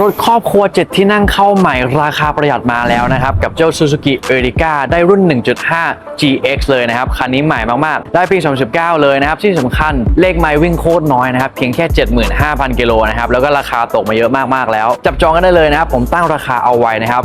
รถครอบครัว 7 ที่นั่งเข้าใหม่ราคาประหยัดมาแล้วนะครับ กับเจ้า Suzuki Ertiga ได้รุ่น 1.5 GX เลยนะครับ คันนี้ใหม่มาก ๆ ได้ปี 2019 เลยนะครับ ที่สำคัญเลขไมล์วิ่งโคตรน้อยนะครับ เพียงแค่ 75,000 กิโลนะครับ แล้วก็ราคาตกมาเยอะมาก ๆ แล้ว จับจองกันได้เลยนะครับ ผมตั้งราคาเอาไว้นะครับ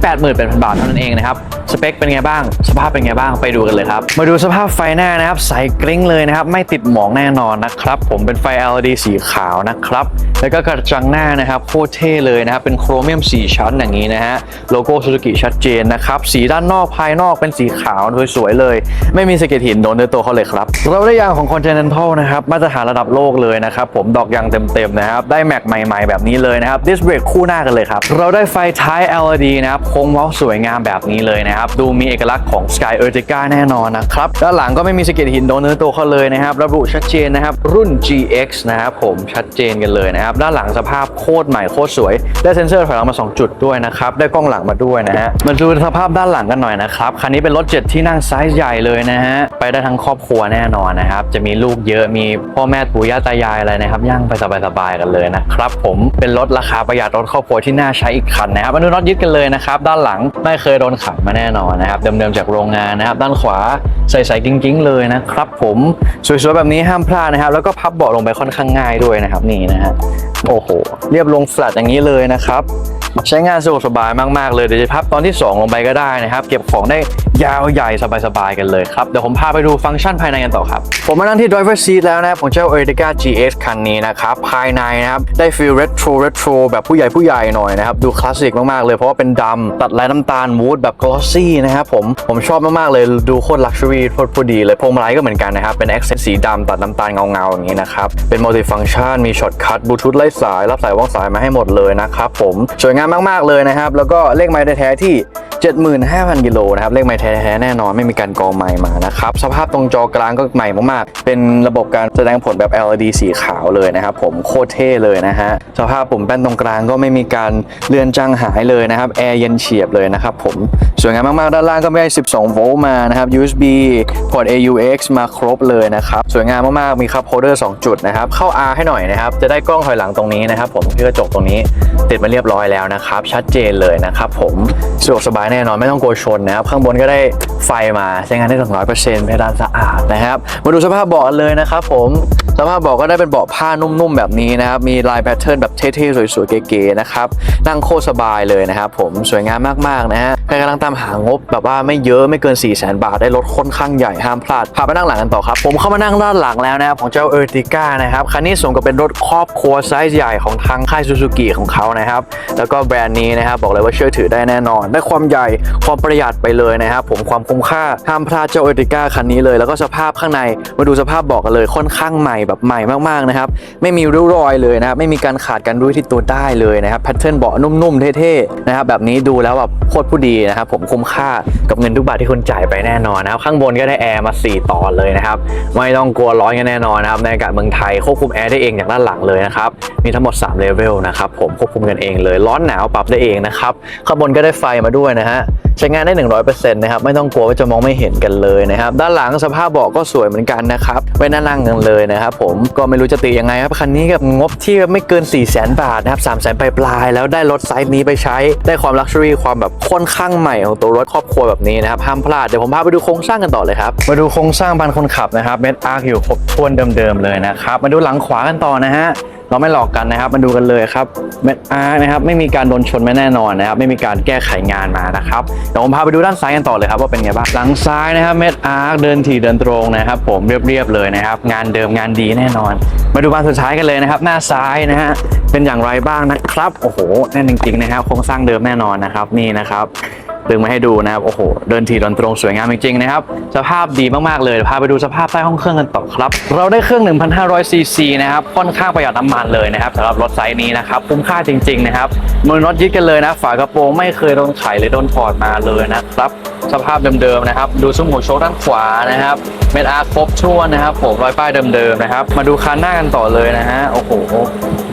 388,000 บาทเท่านั้นเองนะครับสเปคเป็นไงบ้าง สภาพเป็นไงบ้างไปดูกันเลยครับ มาดูสภาพไฟหน้านะครับ ใสกริ้งเลยนะครับ ไม่ติดหมองแน่นอนนะครับผมเป็นไฟ LED สีขาวนะครับแล้วก็กระจังหน้านะครับโคตรเท่เลยนะครับ เป็นโครเมียม 4 ชั้นอย่างนี้นะฮะ โลโก้ซูซูกิชัดเจนนะครับ สีด้านนอกภายนอกเป็นสีขาวสวยๆเลย ไม่มีสะเก็ดหินโดนเนื้อตัวเขาเลยครับ เราได้ยางของ Continental นะครับ มาตรฐานระดับโลกเลยนะครับ ผมดอกยางเต็มๆนะครับ ได้แม็กใหม่ๆแบบนี้เลยนะครับ ดิสเบรกคู่หน้ากันเลยครับ เราได้ไฟท้าย LED นะครับโค้งเว้าสวยงามแบบนี้เลยนะครับ ดูมีเอกลักษณ์ของ Sky Ertiga แน่นอนนะครับ ด้านหลังก็ไม่มีสะเก็ดหินโดนเนื้อตัวเขาเลยนะครับ ระบุชัดเจนนะครับ รุ่น GX นะครับผมชัดเจนกันเลยนะครับ ด้านหลังสภาพโคตรใหม่โคตรสวย ได้เซ็นเซอร์ถอยหลังมา 2 จุดด้วยนะครับ ได้กล้องหลังมาด้วยนะฮะมาดูสภาพด้านหลังกันหน่อยนะครับ คันนี้เป็นรถ 7 ที่นั่งไซส์ใหญ่เลยนะฮะ ไปได้ทั้งครอบครัวแน่นอนนะครับ จะมีลูกเยอะ มีพ่อแม่ปู่ย่าตายายอะไรนะครับ ย่างไปสบายๆกันเลยนะครับ ผมเป็นรถราคาประหยัดรถครอบครัวที่น่าใช้อีกคันนะครับมาดูน็อตยึดกันเลยนะครับ ด้านหลังไม่เคยโดนขับมาแน่นอนนะครับ เดิมๆจากโรงงานนะครับ ด้านขวาใส่ๆกิ้งๆ เลยนะครับผมสวยๆแบบนี้ห้ามพลาดนะครับ แล้วก็พับเบาะลงไปค่อนข้างง่ายด้วยนะครับนี่นะฮะโอ้โหเรียบลงแฟลตอย่างนี้เลยนะครับ ใช้งานสะดวกสบายมากๆเลยเดี๋ยวจะพับตอนที่ 2 ลงไปก็ได้นะครับ เก็บของได้ยาวใหญ่สบายๆกันเลยครับ เดี๋ยวผมพาไปดูฟังก์ชันภายในกันต่อครับ ผมมานั่งที่ driver seat แล้วนะครับของเจ้า Ertiga GX คันนี้นะครับ ภายในนะครับ ได้ฟีล retro retro แบบผู้ใหญ่ผู้ใหญ่หน่อยนะครับ ดูคลาสสิกมากๆเลยเพราะว่าเป็นดำตัดลายน้ำตาลมูดแบบ glossy นะครับผมผมชอบมากๆเลยดูโคตร luxury โคตรพอดีเลยพวงมาลัยก็เหมือนกันนะครับเป็น accent สีดำตัดน้ำตาลเงาๆอย่างนี้นะครับเป็น multi function มี shortcut บลูทูธไร้สายรับสายวางสายมาให้หมดเลยนะครับผมสวยงามมากๆเลยนะครับ แล้วก็เลขไม้แท้ที่ 75,000 กิโลนะครับ เลขไม้แท้ๆแน่นอนไม่มีการกองไม้มานะครับ สภาพตรงจอกลางก็ใหม่มากๆ เป็นระบบการแสดงผลแบบ LED สีขาวเลยนะครับ ผมโคตรเท่เลยนะฮะ สภาพปุ่มแป้นตรงกลางก็ไม่มีการเลื่อนจางหายเลยนะครับ แอร์เย็นเฉียบเลยนะครับผมสวยงามมากๆ ด้านล่างก็ไม่ได้ 12 โวลต์มานะครับ USB พอร์ต AUX มาครบเลยนะครับ สวยงามมากๆ มีคัพโฮลเดอร์ 2 จุดนะครับ เข้า R ให้หน่อยนะครับ จะได้กล้องถอยหลังตรงนี้นะครับผมที่กระจกตรงนี้ติดมาเรียบร้อยแล้วนะครับ ชัดเจนเลยนะครับผมสะดวกสบายแน่นอนไม่ต้องกลัวชนนะครับ ข้างบนก็ได้ไฟมาใช้งานได้ถึง100%เปอร์เซ็นต์เพดานสะอาดนะครับ มาดูสภาพเบาะเลยนะครับผมสภาพเบาะก็ได้เป็นเบาะผ้านุ่มๆแบบนี้นะครับ มีลายแพทเทิร์นแบบเท่ๆสวยๆเก๋ๆนะครับ นั่งโคตรสบายเลยนะครับผมสวยงามมากๆนะฮะใครกำลังตามหางบแบบว่าไม่เยอะไม่เกิน 4 0 0 0 0 0บาทได้รถค่อนข้างใหญ่ห้ามพลาดพาไปนั่งหลังกันต่อครับผมเข้ามานั่งด้านหลังแล้วนะครับของเจ้า Ertiga นะครับคันนี้สมกับเป็นรถครอบครัวไซส์ใหญ่ของทางค่ายซูซูกิของเขานะครับแล้วก็แบรนด์นี้นะครับบอกเลยว่าเชื่อถือได้แน่นอนได้ความใหญ่ความประหยัดไปเลยนะครับผมความคุ้มค่าห้ามพลาดเจ้า Ertiga คันนี้เลยแล้วก็สภาพข้างในมาดูสภาพเบอกกันเลยค่อนข้างใหม่แบบใหม่มากๆนะครับไม่มีริ้วรอยเลยนะครับไม่มีการขาดกันด้วยที่ตัวได้เลยนะครับแพทเทิร์นเบาะนุ่มๆเท่ๆนะครับแบบนี้ดูแล้วแบบโคตรผู้ดีนะครับผมคุ้มค่ากับเงินทุกบาทที่คุณจ่ายไปแน่นอนนะครับข้างบนก็ได้แอร์มา 4 ตอนเลยนะครับไม่ต้องกลัวร้อนกันแน่นอนนะครับในอากาศเมืองไทยควบคุมแอร์ได้เองจากด้านหลังเลยนะครับมีทั้งหมด3เลเวลนะครับผมควบคุมกันเองเลยร้อนหนาวปรับได้เองนะครับข้างบนก็ได้ไฟมาด้วยนะฮะใช้งานได้ 100%นะครับไม่ต้องกลัวว่าจะมองไม่เห็นกันเลยนะครับด้านหลังสภาพเบาะก็สวยเหมือนกันนะครับไว้น่านั่งกันเลยนะครับผมก็ไม่รู้จะตียังไงครับคันนี้กับงบที่ไม่เกิน 4 0 0 0 0 0 บาทนะครับ3 0 0 0 0 0ปลายๆแล้วได้รถไซส์นี้ไปใช้ได้ความลักชัวรี่ความแบบค่อนข้างใหม่ของตัวรถครอบครัวแบบนี้นะครับห้ามพลาดเดี๋ยวผมพาไปดูโครงสร้างกันต่อเลยครับมาดูโครงสร้างบานคนขับนะครับเม็ดอาร์คอยู่ครบถ้วนเดิมๆเลยนะครับมาดูหลังขวากันต่อนะฮะ เราไม่หลอกกันนะครับ มาดูกันเลยครับเม็ดอาร์นะครับ ไม่มีการโดนชนไม่แน่นอนนะครับ ไม่มีการแก้ไขงานมานะครับ เดี๋ยวผมพาไปดูด้านซ้ายกันต่อเลยครับว่าเป็นไงบ้าง หลังซ้ายนะครับ เม็ดอาร์เดินถี่เดินตรงนะครับ ผมเรียบๆเลยนะครับ งานเดิมงานดีแน่นอน มาดูบานสุดท้ายกันเลยนะครับ หน้าซ้ายนะฮะ เป็นอย่างไรบ้างนะครับ โอ้โห แน่นจริงๆนะครับ โครงสร้างเดิมแน่นอนนะครับ นี่นะครับ ดึงมาให้ดูนะครับโอ้โหเดินทีเดินตรงสวยงามจริงๆนะครับสภาพดีมากๆเลยพาไปดูสภาพใต้ห้องเครื่องกันต่อครับ เราได้เครื่อง 1,500 ซีซีนะครับค่อนข้างประหยัดน้ำมันเลยนะครับสำหรับรถไซส์นี้นะครับคุ้มค่าจริงๆนะครับมือน็อตยึดกันเลยนะ ฝากระโปรงไม่เคยโดนไขหรือโดนถอดมาเลยนะครับสภาพเดิมๆนะครับ ดูซุ้มหัวโชคด้านขวานะครับเม็ดอาร์ครบถ้วนนะครับผมรอยป้ายเดิมๆนะครับ มาดูคันหน้ากันต่อเลยนะฮะโอ้โห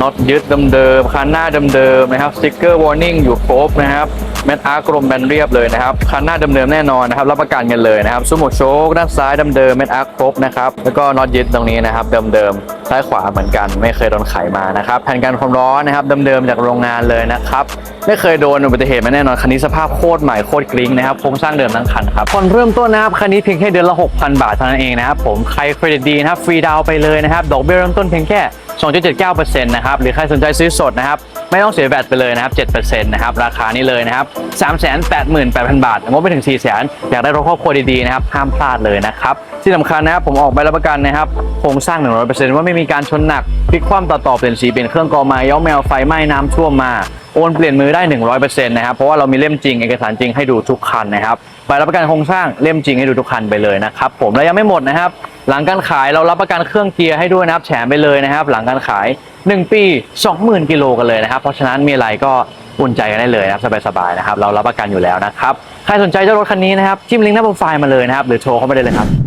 น็อตยึดเดิมๆคันหน้าเดิมๆนะครับสติ๊กเกอร์วอร์นิ่งอยู่ครบนะครับเม็ดอาร์กลมแบนเรียบเลยนะครับคันหน้าเดิมๆแน่นอนนะครับรับประกันกันเลยนะครับซุ้มหัวโชคด้านซ้ายเดิมๆเม็ดอาร์ครบนะครับแล้วก็น็อตยึดตรงนี้นะครับเดิมๆซ้ายขวาเหมือนกัน ไม่เคยโดนไขมานะครับแผ่นกันความร้อนนะครับเดิมๆจากโรงงานเลยนะครับไม่เคยโดนอุบัติเหตุมาแน่นอนคันนี้สภาพโคตรใหม่โคตรกริ้งนะครับโครงสร้างเดิมทั้งคันครับผ่อนเริ่มต้นนะครับคันนี้เพียงแค่เดือนละ 6,000 บาทเท่านั้นเองนะครับผมใครเครดิตดีนะครับฟรีดาวไปเลยนะครับดอกเบี้ยเริ่มต้นเพียงแค่2.79%นะครับหรือใครสนใจซื้อสดนะครับ ไม่ต้องเสียแบตไปเลยนะครับ7%นะครับราคานี้เลยนะครับ388,000 บาทงบไปถึง400,000อยากได้รถครอบครัวดีๆนะครับห้ามพลาดเลยนะครับที่สำคัญนะครับผมออกใบรับประกันนะครับโครงสร้าง 100%ว่าไม่มีการชนหนักพลิกคว่ำต่อต่อเปลี่ยนสีเปลี่ยนเครื่องกองมาย้อมแมวไฟไหม้น้ำท่วมมาโอนเปลี่ยนมือได้ 100%นะครับเพราะว่าเรามีเล่มจริงเอกสารจริงให้ดูทุกคันนะครับ รับประกันโครงสร้างเล่มจริงให้ดูทุกคันไปเลยนะครับผมและยังไม่หมดนะครับ หลังการขายเรารับประกันเครื่องเกียร์ให้ด้วยนะครับแถมไปเลยนะครับ หลังการขาย 1 ปี 20,000กิโลกันเลยนะครับ เพราะฉะนั้นมีอะไรก็อุ่นใจกันได้เลยนะครับสบายๆนะครับ เรารับประกันอยู่แล้วนะครับใครสนใจเจ้ารถคันนี้นะครับจิ้มลิงก์หน้าโปรไฟล์มาเลยนะครับหรือโทรเข้ามาได้เลยครับ